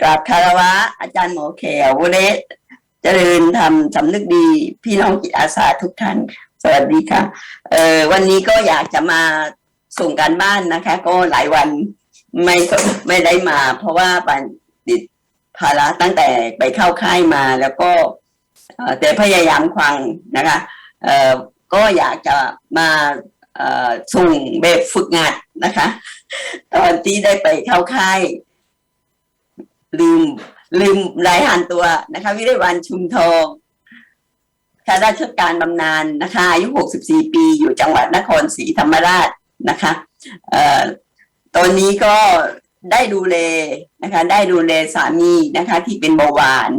กราบคารวะ อาจารย์หมอแขววเลศเจริญธรรมสำนึกดี พี่น้องจิตอาสาทุกท่าน สวัสดีค่ะเออวันนี้ก็อยากจะมาส่งการบ้านนะคะ ก็หลายวันไม่ไม่ได้มา เพราะว่าปันติดภาระตั้งแต่ไปเข้าค่ายมาแล้วก็แต่พยายามฟังนะคะเออก็อยากจะมาส่งแบบฝึกงานนะคะ ตอนที่ได้ไปเข้าค่าย ลืมลืมรายงานตัวนะคะ วิริวันชุมทองข้าราชการบำนาญนะคะอายุ 64 ปีอยู่จังหวัดนครศรีธรรมราชนะคะเอ่อตอนนี้ก็ได้ดูแลนะคะ ได้ดูแลสามีนะคะ ที่เป็นเบาหวาน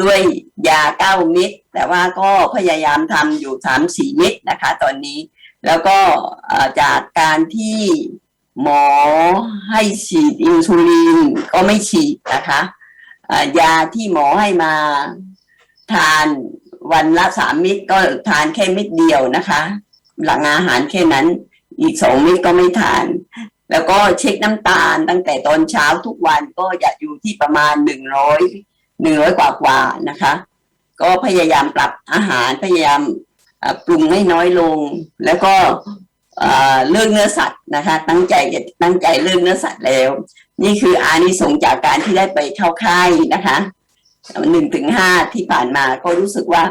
ด้วยยาเก้าเม็ดแต่ว่าก็พยายามทำอยู่สามสี่เม็ดนะคะ ตอนนี้แล้วก็จากการที่ หมอให้ฉีดอินซูลินก็ไม่ฉีดนะคะยาที่หมอให้มาทานวันละสามเม็ดก็ทานแค่เม็ดเดียวนะคะ หลังอาหารแค่นั้น อีกสองเม็ดก็ไม่ทาน แล้วก็เช็คน้ำตาลตั้งแต่ตอนเช้าทุกวันก็จะอยู่ที่ประมาณหนึ่งร้อยหนึ่งร้อยกว่ากว่านะคะ ก็พยายามปรับอาหารพยายามปรุงให้น้อยลง แล้วก็ เอ่อเลิกเนื้อสัตว์นะคะ ตั้งใจจะตั้งใจเลิกเนื้อสัตว์แล้ว นี่คืออานิสงส์จากการที่ได้ไปเข้าค่ายนะคะหนึ่งถึงห้าที่ผ่านมาก็รู้สึกว่า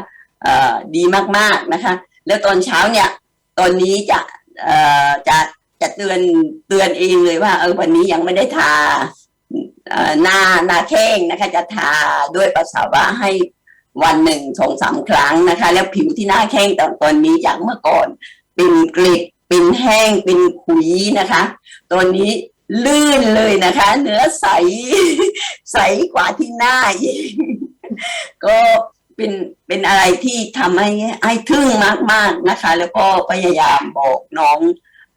ดีมากๆนะคะ แล้วตอนเช้าเนี่ยตอนนี้จะจะจะเตือนเตือนเองเลยว่าเออวันนี้ยังไม่ได้ทาหน้าหน้าแข้งนะคะ จะทาด้วยปัสสาวะให้วันหนึ่งสองสามครั้งนะคะ แล้วผิวที่หน้าแข้งตอนตอนนี้จากเมื่อก่อนเป็นกริบ เป็นแห้งเป็นขุยนะคะ ตอนนี้ลื่นเลยนะคะ เนื้อใส ใสกว่าที่หน้าอีกก็เป็นเป็นอะไรที่ทำให้ให้ทึ่งมาก ๆนะคะ แล้วก็พยายามบอกน้อง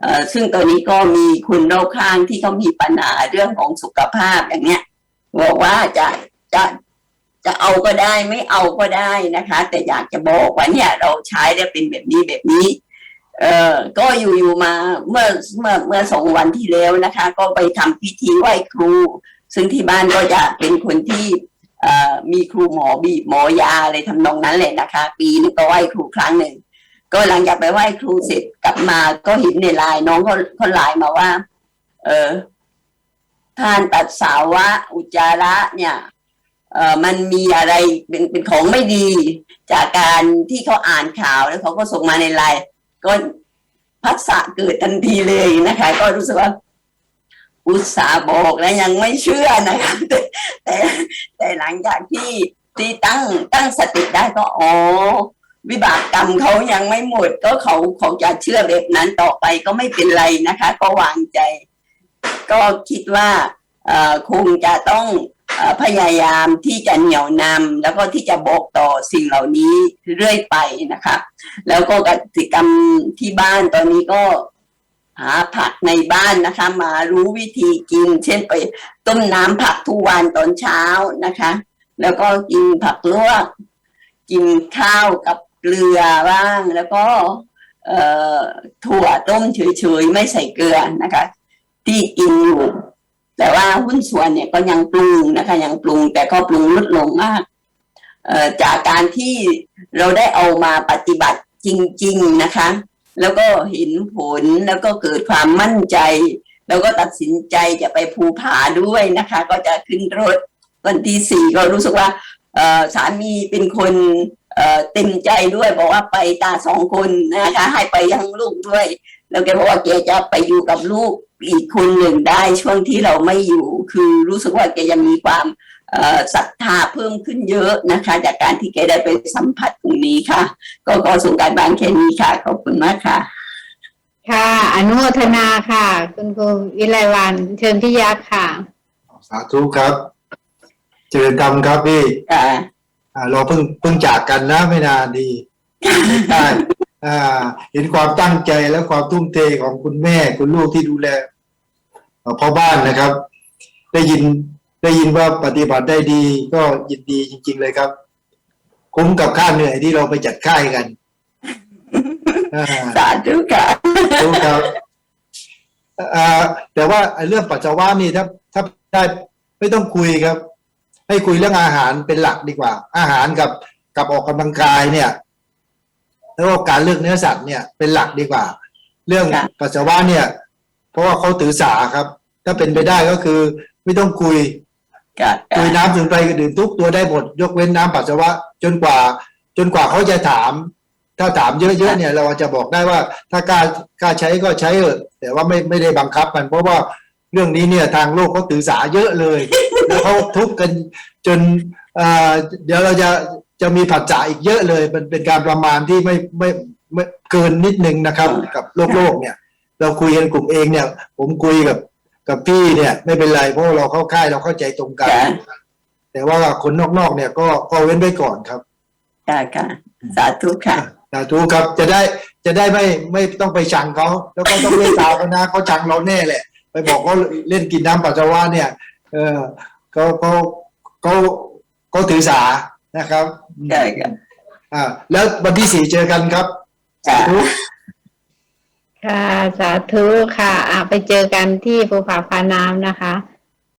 ออซึ่งตอนนี้ก็มีคนรอบข้างที่เขามีปัญหาเรื่องของสุขภาพอย่างเนี้ยบอกว่าจะจะจะเอาก็ได้ไม่เอาก็ได้นะคะ แต่อยากจะบอกว่าเนี่ยเราใช้ได้เป็นแบบนี้แบบนี้ เอ่อก็อยู่อยู่มาเมื่อเมื่อเมื่อสองวันที่แล้วนะคะ ก็ไปทำพิธีไหว้ครู ซึ่งที่บ้านก็จะเป็นคนที่เอ่อมีครูหมอบีหมอยาอะไรทำนองนั้นเลยนะคะ ปีนึงก็ไหว้ครูครั้งหนึ่งก็หลังจากไปไหว้ครูเสร็จกลับมาก็เห็นในไลน์น้องเขาเขาไลน์มาว่า เออทานปัสสาวะ อุจจาระเนี่ยเออมันมีอะไรเป็นเป็นของไม่ดี จากการที่เขาอ่านข่าวแล้วเขาก็ส่งมาในไลน์ ก็พัสสะเกิดทันทีเลยนะคะ ก็รู้สึกว่าอุตสาหบอกแล้วยังไม่เชื่อนะคะแต่แต่แต่หลังจากที่ที่ตั้งตั้งสติได้ก็อ๋อวิบากกรรมเขายังไม่หมด ก็เขาเขาจะเชื่อแบบนั้นต่อไปก็ไม่เป็นไรนะคะ ก็วางใจ ก็คิดว่าคงจะต้อง พยายามที่จะเหนี่ยวนำแล้วก็ที่จะบอกต่อสิ่งเหล่านี้เรื่อยไปนะคะ แล้วก็กิจกรรมที่บ้านตอนนี้ก็หาผักในบ้านนะคะ มารู้วิธีกิน เช่นไปต้มน้ำผักทุกวันตอนเช้านะคะ แล้วก็กินผักลวก กินข้าวกับเกลือบ้าง แล้วก็ถั่วต้มเฉยๆไม่ใส่เกลือนะคะ ที่กินอยู่ หุ้นส่วนเนี่ยก็ยังปรุงนะคะ ยังปรุงแต่ก็ปรุงลดลงมากจากการที่เราได้เอามาปฏิบัติจริง ๆนะคะ แล้วก็เห็นผลแล้วก็เกิดความมั่นใจ แล้วก็ตัดสินใจจะไปภูผาด้วยนะคะ ก็จะขึ้นรถวันที่สี่ก็รู้สึกว่าสามีเป็นคนเอ่อเต็มใจด้วยบอกว่าไปตาสองคนนะคะ ให้ไปยังลูกด้วย แล้วแกบอกว่าแกจะไปอยู่กับลูก อีกคนหนึ่งได้ช่วงที่เราไม่อยู่ คือรู้สึกว่าแกยังมีความเอ่อศรัทธาเพิ่มขึ้นเยอะนะคะ จากการที่แกได้ไปสัมผัสตรงนี้ค่ะ ก็ขอส่งการบ้านแค่นี้ค่ะ ขอบคุณมากค่ะ ค่ะ อนุโมทนาค่ะ คุณครูวิไลวันเชิญที่ยักษ์ค่ะ สาธุครับ เจริญธรรมครับพี่ค่ะอ่าเราเพิ่งเพิ่งจากกันนะไม่นานดีใช่อ่าเห็นความตั้งใจและความทุ่มเทของคุณแม่คุณลูกที่ดูแลเอ่อ พ่อบ้านนะครับ ได้ยินได้ยินว่าปฏิบัติได้ดีก็ยินดีจริง ๆ เลยครับ คุ้มกับค่าเหนื่อยที่เราไปจัดค่ายกันอ่าสาธุค่ะรู้ครับอ่าแต่ว่าไอ้เรื่องปัสสาวะนี่ถ้าถ้าได้ไม่ต้องคุยครับ ให้คุยเรื่องอาหารเป็นหลักดีกว่า อาหารกับกับออกกำลังกายเนี่ย แล้วก็การเลือกเนื้อสัตว์เนี่ยเป็นหลักดีกว่า เรื่องค่ะปัสสาวะเนี่ย เพราะว่าเขาถือสาครับ ถ้าเป็นไปได้ก็คือไม่ต้องคุยค่ะคุยน้ำถึงไปดื่มทุกตัวได้หมด ยกเว้นน้ำปัสสาวะจนกว่า จนกว่าเขาจะถาม ถ้าถามเยอะๆเนี่ย เราจะบอกได้ว่า ถ้ากล้ากล้าใช้ก็ใช้เถอะแต่ว่าไม่ไม่ได้บังคับมัน เพราะว่าเรื่องนี้เนี่ยทางโลกเขาถือสาเยอะเลยแล้วเขาทุกข์กันจนเอ่อเดี๋ยวเราจะจะมีผัสสะอีกเยอะเลย มันเป็นการประมาณที่ไม่ไม่ไม่เกินนิดนึงนะครับ กับโลกโลกเนี่ย เราคุยกันกลุ่มเองเนี่ย ผมคุยกับ กับพี่เนี่ย ไม่เป็นไรเพราะเราเข้าค่ายเราเข้าใจตรงกัน ค่ะแต่ว่าคนนอกๆเนี่ยก็ก็เว้นไว้ก่อนครับค่ะค่ะสาธุค่ะ สาธุครับจะได้จะได้ไม่ไม่ต้องไปชังเขาแล้วก็ต้องเมตตาเขานะเขาชังเราแน่แหละ ไปบอกเขาเล่นกินน้ำปัสสาวะเนี่ย เออเขาเขาเขาเขาถือสานะครับใช่ค่ะ อ่าแล้ววันที่สี่เจอกันครับ สาธุ ค่ะ สาธุค่ะ ไปเจอกันที่ภูผาฟ้าน้ำนะคะ